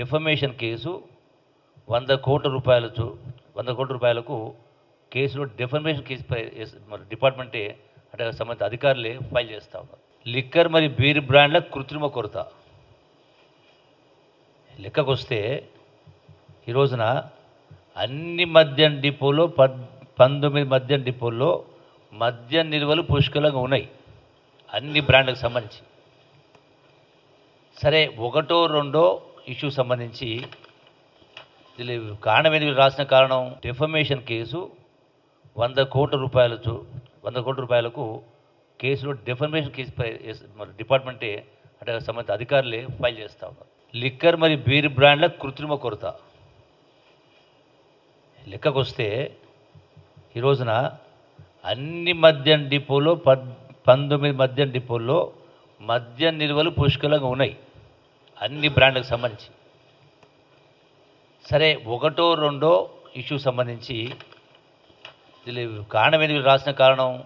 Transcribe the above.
Defamation case వంద కోట్ల రూపాయలు వంద కోట్ల రూపాయలకు కేసులో డిఫమేషన్ కేసు మరి డిపార్ట్మెంటే అంటే సంబంధిత అధికారులే ఫైల్ చేస్తా ఉన్నారు. లిక్కర్ మరియు బీర్ బ్రాండ్ల కృత్రిమ కొరత. లెక్కకొస్తే ఈ రోజున అన్ని మద్యం డిపోలో పద్ పంతొమ్మిది మద్యం డిపోల్లో మద్యం నిల్వలు పుష్కలంగా ఉన్నాయి. అన్ని బ్రాండ్లకు సంబంధించి. సరే ఒకటో రెండో ఇష్యూ సంబంధించి కారణం ఎందుకు రాసిన కారణం? డిఫమేషన్ కేసు వంద కోట్ల రూపాయల వంద కోట్ల రూపాయలకు కేసులో డిఫమేషన్ కేసు డిపార్ట్మెంటే అంటే సంబంధిత అధికారులే ఫైల్ చేస్తా ఉన్నారు. లిక్కర్ మరియు బీర్ బ్రాండ్ల కృత్రిమ కొరత. లెక్కకొస్తే ఈ రోజున అన్ని మద్యం డిపోలో పంతొమ్మిది మద్యం డిపోల్లో మద్యం నిల్వలు పుష్కలంగా ఉన్నాయి. అన్ని బ్రాండ్లకు సంబంధించి. సరే ఒకటో రెండో ఇష్యూ సంబంధించి ఇది కారణం ఏంటి రాసిన కారణం?